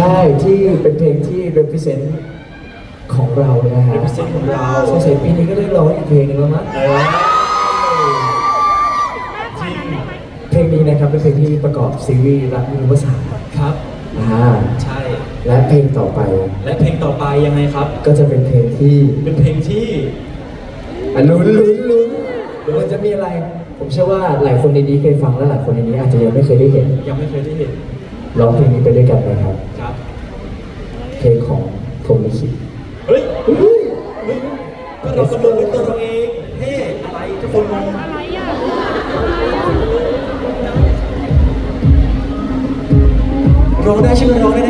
ช่ที่เป็นเพลงที่ represent ของเรานะฮะ represent ของเราสงสัยปีนี้ก็ได้ร้องอีกเพลงหนึงแล้วมั้งเออจริงเพลงนี้นะครับเป็นเพลงที่ประกอบซีรีส์รักมีภาษาครับ อ่าใช่ และเพลงต่อไปและเพลงต่อไปยังไงครับ ก็จะเป็นเพลงที่เป็นเพลงที่ อะลุ้นลุ้นลุ้นเดี๋ยวมันจะมีอะไร ผมเชื่อว่าหลายคนในนี้เคยฟังและหลายคนในนี้อาจจะยังไม่เคยได้เห็น ยังไม่เคยได้เห็น ร้องเพลงนี้ไปด้วยกันนะครับ ครับเพลงของพรหมลิขิตเฮ้ยเฮ้ยก็เรากำหนดด้วยตัวเราเองเฮ้อะไรทุกคนงงร้องได้ใช่ไหมร้องได้นะครับมาดู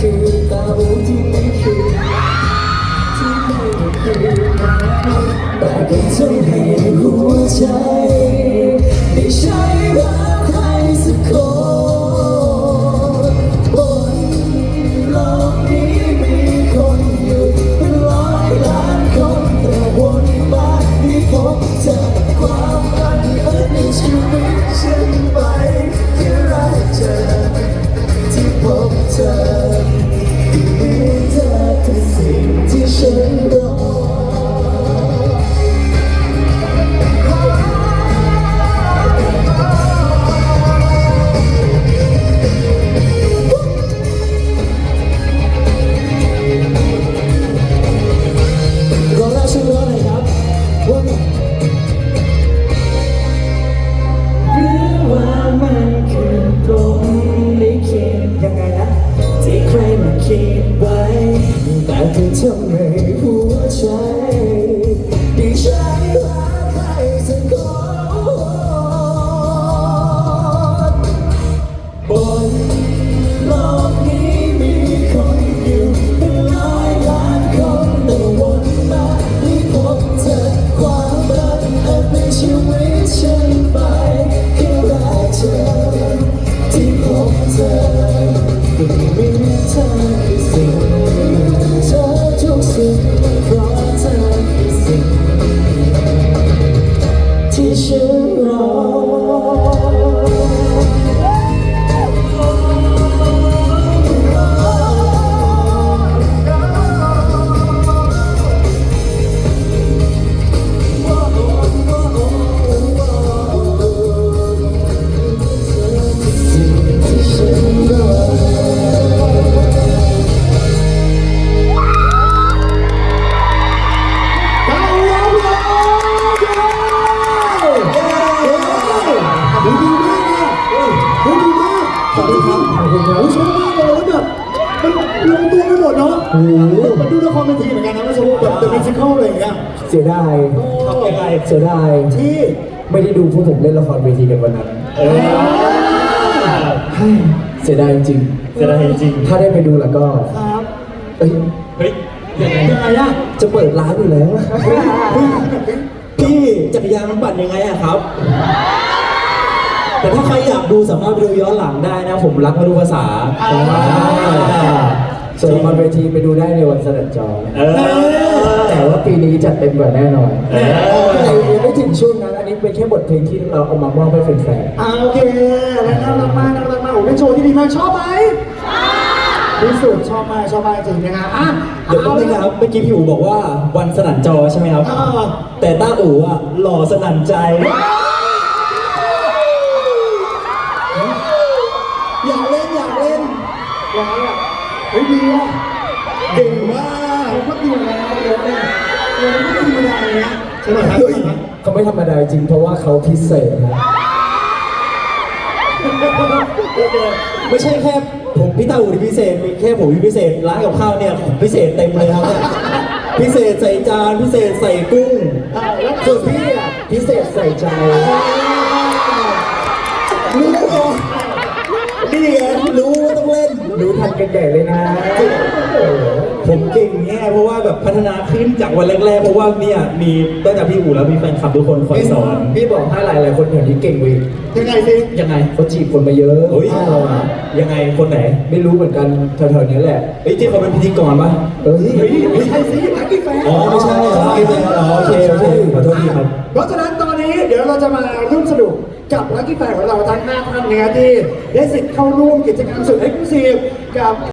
คือดาวที่ไม่คือที่ไม่คือแต่ก็ทำให้หัวใจได้ใช้ ขอบคุณครับขอบคุณครับชอบมากเลยแล้วแบบมันลงตัวไปหมดเนาะโอ้โหมันดูละครเป็นทีเหมือนกันนะไม่ใช่แบบเดอะมิวสิคลอะไรอย่างเงี้ยเสียดายทำยังไงเสียดายที่ ไม่ได้ดูพวกผมเล่นละครเวทีกันวันนั้นเออเสียดายจริงจะได้จริงๆถ้าได้ไปดูแล้วก็ครับเอ้ยเฮ้ยยังไงยังไงอะจะเปิดร้านอยู่แล้ว พี่จักรยานมันปั่นยังไงอะครับ แต่ถ้าใครอยากดูสามารถไปดูย้อนหลังได้นะ ผมรักมาดูภาษาส่วนละครเวทีไปดูได้ในวันเสด็จจอ เออ แต่ว่าปีนี้จัดเต็มกว่าแน่นอนเออ แต่ยังไม่ถึงช่วงนั้น อันนี้เป็นแค่บทเพลงที่เราเอามามอบให้แฟนอ่าโอเคแล้วน่ารักมากน่ารักมากโอ้เป็นโชว์ที่ดีมากชอบไหมชอบที่สุดชอบมากชอบมากจริงนะฮะอะเดี๋ยวแป๊บนึงนะครับ เมื่อกี้พี่อู๋บอกว่าวันสนั่นจอใช่ไหมครับอ่าแต่ต้าอู๋อะหล่อสนั่นใจอยากเล่นอยากเล่นอยากอะ เฮ้ยดีอะเก่งมากผมก็ดีเหมือนกันนะเดี๋ยวเนี่ยเดี๋ยวมันก็ดีเหมือนกันนะใช่ไหมครับๆเขาไม่ธรรมดาจริงเพราะว่าเขาพิเศษนะไม่ใช่แค่ผมพี่ตาอูที่พิเศษมีแค่ผมที่พิเศษร้านกับข้าวเนี่ยพิเศษเต็มเลยครับเนี่ยพิเศษใส่จานพิเศษใส่กุ้งอ่าแล้วส่วนพี่อะพิเศษใส่ใจ รู้ไงนี่ไงรู้ว่าต้องเล่น รู้ทันกันใหญ่เลยนะโอ้โหผมเก่งแง่เพราะว่าแบบพัฒนาขึ้นจากวันแรกๆ เพราะว่าเนี่ยมีตั้งแต่พี่อู๋แล้วมีแฟนคลับทุกคนคอยสอนพี่บอกให้หลายหลายๆคนแถวนี้เก่งเวิยังไงสิยังไงเขาจีบคนมาเยอะเฮ้ยให้เราอะยังไงคนไหนไม่รู้เหมือนกันแถวๆนี้แหละเฮ้ยที่เขาเป็นพิธีกรป่ะเอ้ยเฮ้ยไม่ใช่สิรักกี่แฟนอ๋อไม่ใช่เหรอไม่ใช่เหรอโอเคโอเคขอโทษทีครับเพราะฉะนั้นตอนนี้ เดี๋ยวเราจะมาร่วมสนุกกับลักกี้แฟนของเราทั้ง5ท่านนะครับที่ได้สิทธิ์เข้าร่วมกิจกรรมสุดเอ็กซ์คลูซีฟกับ